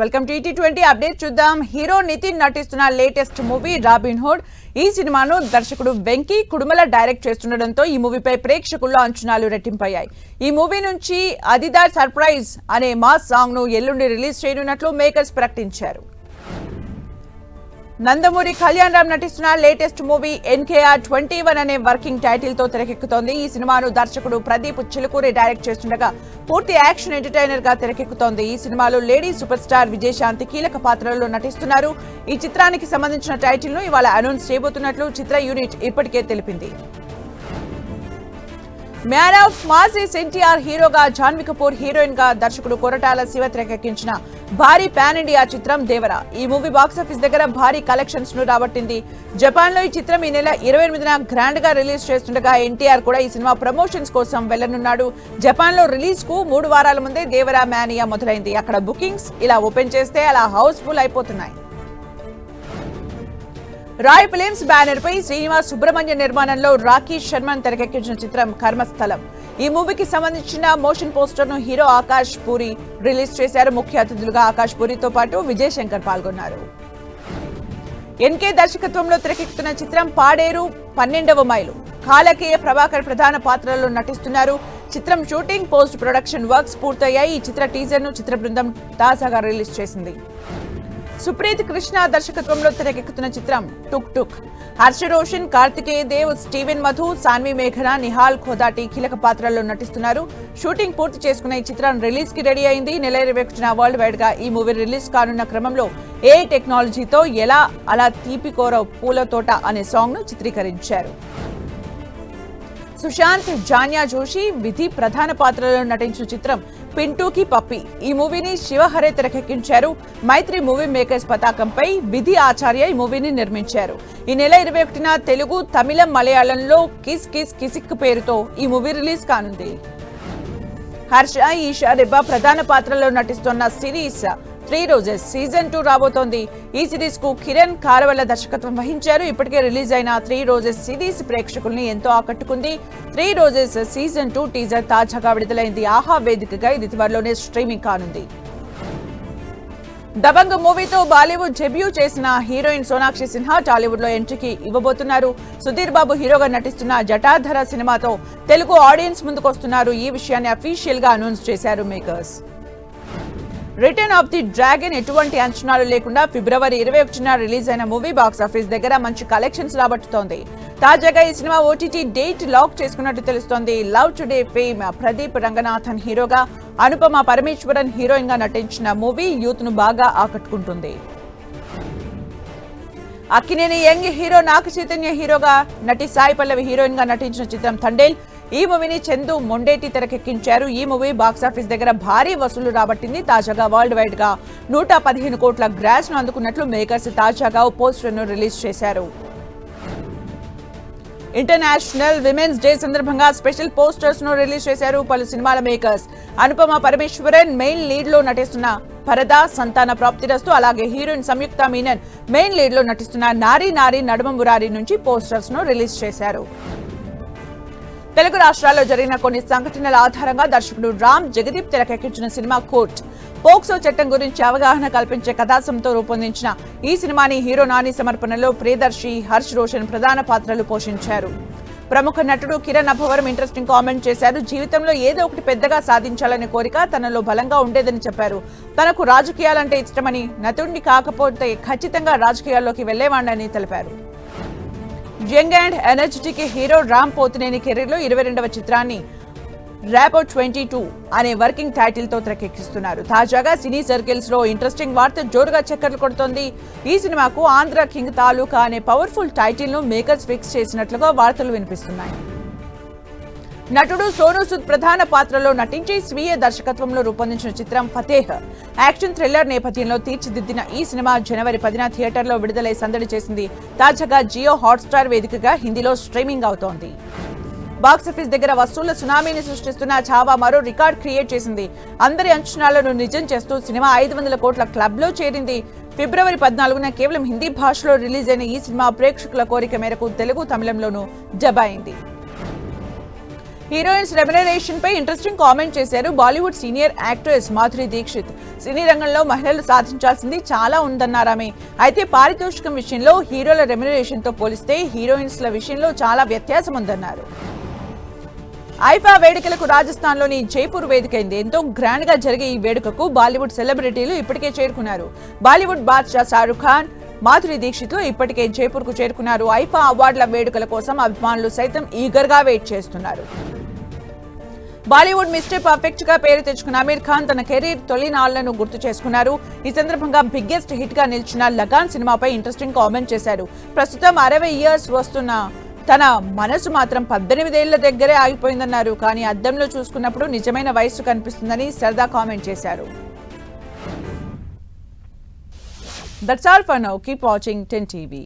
Welcome to twenty update చూద్దాం. Hero Nithin నటిస్తున్న latest movie robin hood. ఈ సినిమాను దర్శకుడు వెంకీ కుడుమల డైరెక్ట్ చేస్తుండటంతో ఈ మూవీపై ప్రేక్షకుల్లో అంచనాలు రెట్టింపయ్యాయి. ఈ మూవీ నుంచి అదిదార్ సర్ప్రైజ్ అనే మాస్ సాంగ్ను ఎల్లుండి రిలీజ్ చేయనున్నట్లు మేకర్స్ ప్రకటించారు. నందమూరి కళ్యాణ్ రామ్ నటిస్తున్న latest movie NKR twenty one అనే వర్కింగ్ టైటిల్తో తెరకెక్కుతోంది. ఈ సినిమాను దర్శకుడు ప్రదీప్ చిలుకూరి డైరెక్ట్ చేస్తుండగా పూర్తి యాక్షన్ ఎంటర్టైనర్గా తెరకెక్కుతోంది. ఈ సినిమాలో లేడీ సూపర్ స్టార్ విజయశాంతి కీలక పాత్రలో నటిస్తున్నారు. ఈ చిత్రానికి సంబంధించిన టైటిల్ను ఇవాళ అనౌన్స్ చేయబోతున్నట్లు చిత్ర యూనిట్ ఇప్పటికే తెలిపింది. మ్యాన్ ఆఫ్ మాసీస్ ఎన్టీఆర్ హీరోగా జాన్వి కపూర్ హీరోయిన్గా దర్శకుడు కొరటాల శివ తెరకెక్కించిన భారీ పాన్ ఇండియా చిత్రం దేవరా. ఈ మూవీ బాక్సాఫీస్ దగ్గర భారీ కలెక్షన్స్ను రాబట్టింది. జపాన్లో ఈ చిత్రం ఈ నెల ఇరవై ఎనిమిదిన గ్రాండ్గా రిలీజ్ చేస్తుండగా ఎన్టీఆర్ కూడా ఈ సినిమా ప్రమోషన్స్ కోసం వెళ్ళనున్నాడు జపాన్లో రిలీజ్కు మూడు వారాల ముందే దేవర మ్యానియా మొదలైంది. అక్కడ బుకింగ్స్ ఇలా ఓపెన్ చేస్తే అలా హౌస్ఫుల్ అయిపోతున్నాయి. రాయ్ ఫిలిమ్స్ బ్యానర్ పై శ్రీనివాస్ సుబ్రహ్మణ్య నిర్మాణంలో రాకీ శర్మన్ తెరకెక్కించిన చిత్రం కర్మస్థలం. ఈ మూవీకి సంబంధించిన మోషన్ పోస్టర్ను హీరో ఆకాష్ పూరి రిలీజ్ చేశారు. ముఖ్య అతిథులుగా ఆకాష్ పూరితో పాటు విజయ్ శంకర్ పాల్గొన్నారు. ఎన్కే దర్శకత్వంలో తెరకెక్కుతున్న చిత్రం పాడేరు పన్నెండవ మైలు. కాలకేయ ప్రభాకర్ ప్రధాన పాత్రలో నటిస్తున్నారు. చిత్రం షూటింగ్ పోస్ట్ ప్రొడక్షన్ వర్క్స్ పూర్తయ్యాయి. ఈ చిత్ర టీజర్ను చిత్ర బృందం తాజాగా రిలీజ్ చేసింది. సుప్రీత్ కృష్ణ దర్శకత్వంలో తెరకెక్కుతున్న చిత్రం టుక్ టుక్. హర్ష రోషన్ కార్తికేయ దేవ్ స్టీవెన్ మధు సాన్వి మేఘన నిహాల్ ఖోదాటి కీలక పాత్రల్లో నటిస్తున్నారు. షూటింగ్ పూర్తి చేసుకున్న ఈ చిత్రం రిలీజ్కి రెడీ అయింది. నెల ఇరవై ఒకటిన వరల్డ్ వైడ్గా ఈ మూవీ రిలీజ్ కానున్న క్రమంలో ఏ టెక్నాలజీతో ఎలా అలా తీపి కోర పూల తోట అనే సాంగ్ను చిత్రీకరించారు. సుశాంత్ జాన్యా జోషి విధి ప్రధాన పాత్రలో నటించిన చిత్రం పింటూకి పప్పి. ఈ మూవీని శివహరే తెరకెక్కించారు. మైత్రి మూవీ మేకర్స్ పతాకంపై విధి ఆచార్య ఈ మూవీని నిర్మించారు. ఈ నెల ఇరవై ఒకటిన తెలుగు తమిళం మలయాళంలో కిస్ కిస్ కిసిక్ పేరుతో ఈ మూవీ రిలీజ్ కానుంది. హర్ష ఈషా రెబ్బా ప్రధాన పాత్రలో నటిస్తున్న series three roses season two రాబోతోంది. ఈ సిరీస్కు కిరణ్ కారవల్ల దర్శకత్వం వహించారు. ఇప్పటికే రిలీజ్ అయిన త్రీ రోజెస్ సిరీస్ ప్రేక్షకుల్ని ఎంతో ఆకట్టుకుంది. Three roses season two teaser తాజాగా విడుదలైంది. ఆహా వేదికగా ఇది త్వరలోనే స్ట్రీమింగ్ కానుంది. దబంగ్ మూవీతో బాలీవుడ్ డెబ్యూ చేసిన హీరోయిన్ సోనాక్షి సిన్హా టాలీవుడ్లో ఎంట్రీకి ఇవ్వబోతున్నారు. సుధీర్ బాబు హీరోగా నటిస్తున్న జటాధర సినిమాతో తెలుగు ఆడియన్స్ ముందుకొస్తున్నారు. ఈ విషయాన్ని అఫీషియల్గా అనౌన్స్ చేశారు makers. Return of the dragon ఎటువంటి అంచనాలు లేకుండా ఫిబ్రవరి ఇరవై ఒకటిన రిలీజ్ అయిన మూవీ బాక్స్ ఆఫీస్ దగ్గర మంచి కలెక్షన్స్ రాబట్టుతోంది. తాజాగా ఈ సినిమా ఓటీటీ డేట్ లాక్ చేసుకున్నట్టు తెలుస్తోంది. Love today fame Pradeep Ranganathan హీరోగా అనుపమ పరమేశ్వరన్ హీరోయిన్గా నటించిన మూవీ యూత్ను బాగా ఆకట్టుకుంటుంది. అక్కినేని యంగ్ హీరో నాగ చైతన్య హీరోగా నటి సాయి పల్లవి హీరోయిన్గా నటించిన చిత్రం థండేల్ ఈ మూవీని చందు మొండేటి తెరకెక్కించారు. ఈ మూవీ బాక్సాఫీస్ దగ్గర భారీ వసూలు రాబట్టింది. తాజాగా వరల్డ్ వైడ్గా నూట పదిహేను కోట్ల గ్రాస్ను అందుకున్నట్లు మేకర్స్ తాజాగా ఓ పోస్టర్ను రిలీజ్ చేశారు. ఇంటర్నేషనల్ విమెన్స్ డే సందర్భంగా స్పెషల్ పోస్టర్స్ను రిలీజ్ చేశారు పలు సినిమాల మేకర్స్. అనుపమ పరమేశ్వరన్ మెయిన్ లీడ్లో నటిస్తున్న పరదా సంతాన ప్రాప్తిరస్తు అలాగే హీరోయిన్ సంయుక్త మీనన్ మెయిన్ లీడ్లో నటిస్తున్న నారీ నారీ నడుమ మురారి నుంచి పోస్టర్స్ను రిలీజ్ చేశారు. తెలుగు రాష్ట్రాల్లో జరిగిన కొన్ని సంఘటనల ఆధారంగా దర్శకుడు రామ్ జగదీప్ తెరకెక్కించిన సినిమా కోర్ట్ పోక్సో చట్టం గురించి అవగాహన కల్పించే కథాంశంతో రూపొందించిన ఈ సినిమాని హీరో నాని సమర్పణలో ప్రియదర్శి హర్ష్ రోషన్ ప్రధాన పాత్రలు పోషించారు. ప్రముఖ నటుడు కిరణ్ అభవరం ఇంట్రెస్టింగ్ కామెంట్ చేశారు. జీవితంలో ఏదో ఒకటి పెద్దగా సాధించాలనే కోరిక తనలో బలంగా ఉండేదని చెప్పారు. తనకు రాజకీయాలంటే ఇష్టమని నటుడిని కాకపోతే ఖచ్చితంగా రాజకీయాల్లోకి వెళ్ళేవాడని తెలిపారు. Young and energetic hero Ram Pothineni కెరీర్లో ఇరవై రెండవ చిత్రాన్ని ర్యాపో ట్వంటీ టూ అనే వర్కింగ్ టైటిల్తో తెరకెక్కిస్తున్నారు. తాజాగా సినీ సర్కిల్స్లో ఇంట్రెస్టింగ్ వార్త జోరుగా చక్కర్లు కొడుతోంది. ఈ సినిమాకు ఆంధ్ర కింగ్ తాలూకా అనే పవర్ఫుల్ టైటిల్ను మేకర్స్ ఫిక్స్ చేసినట్లుగా వార్తలు వినిపిస్తున్నాయి. నటుడు సోనూ సూద్ ప్రధాన పాత్రలో నటించి స్వీయ దర్శకత్వంలో రూపొందించిన చిత్రం ఫతేహ్. యాక్షన్ థ్రిల్లర్ నేపథ్యంలో తీర్చిదిద్దిన ఈ సినిమా జనవరి పదిన థియేటర్లో విడుదలై సందడి చేసింది. తాజాగా జియో హాట్స్టార్ వేదికగా హిందీలో స్ట్రీమింగ్ అవుతోంది. బాక్సాఫీస్ దగ్గర వసూళ్ళ సునామీని సృష్టిస్తున్న ఛావా మరో రికార్డ్ క్రియేట్ చేసింది. అందరి అంచనాలను నిజం చేస్తూ సినిమా ఐదు వందల కోట్ల క్లబ్లో చేరింది. ఫిబ్రవరి పద్నాలుగున కేవలం హిందీ భాషలో రిలీజ్ అయిన ఈ సినిమా ప్రేక్షకుల కోరిక మేరకు తెలుగు తమిళంలోనూ జబాయింది. అయింది హీరోయిన్స్ రెమ్యునరేషన్ పై ఇంట్రెస్టింగ్ కామెంట్ చేశారు Bollywood senior actress Madhuri Dixit. సినీ రంగంలో మహిళలు సాధించాల్సింది చాలా ఉందన్నారు ఆమె. అయితే పారితోషికం విషయంలో హీరోల రెమ్యునరేషన్తో పోలిస్తే హీరోయిన్స్ల విషయంలో చాలా వ్యత్యాసం ఉందన్నారు. ఐఫా వేడుకలకు రాజస్థాన్లోని జైపూర్ వేదికైంది ఎంతో గ్రాండ్గా జరిగే ఈ వేడుకకు బాలీవుడ్ సెలబ్రిటీలు ఇప్పటికే చేరుకున్నారు. బాలీవుడ్ బాద్షా షారుఖ్ ఖాన్ మాధురి దీక్షిత్ ఇప్పటికే జైపూర్కు చేరుకున్నారు. ఐఫా అవార్డుల వేడుకల కోసం అభిమానులు సైతం ఈగర్గా వెయిట్ చేస్తున్నారు. బాలీవుడ్ మిస్టర్ పర్ఫెక్ట్గా పేరు తెచ్చుకున్న అమీర్ ఖాన్ తన కెరీర్ తొలి నాళ్ళను గుర్తు చేసుకున్నారు. ఈ సందర్భంగా బిగ్గెస్ట్ హిట్గా నిలిచిన లగాన్ సినిమాపై ఇంట్రెస్టింగ్ కామెంట్ చేశారు. ప్రస్తుతం అరవై ఇయర్స్ వస్తున్న తన మనసు మాత్రం పద్దెనిమిదేళ్ళ దగ్గరే ఆగిపోయిందన్నారు. కానీ అద్దంలో చూసుకున్నప్పుడు నిజమైన వయస్సు కనిపిస్తుందని సరదా కామెంట్ చేశారు. That's all for now keep watching ten TV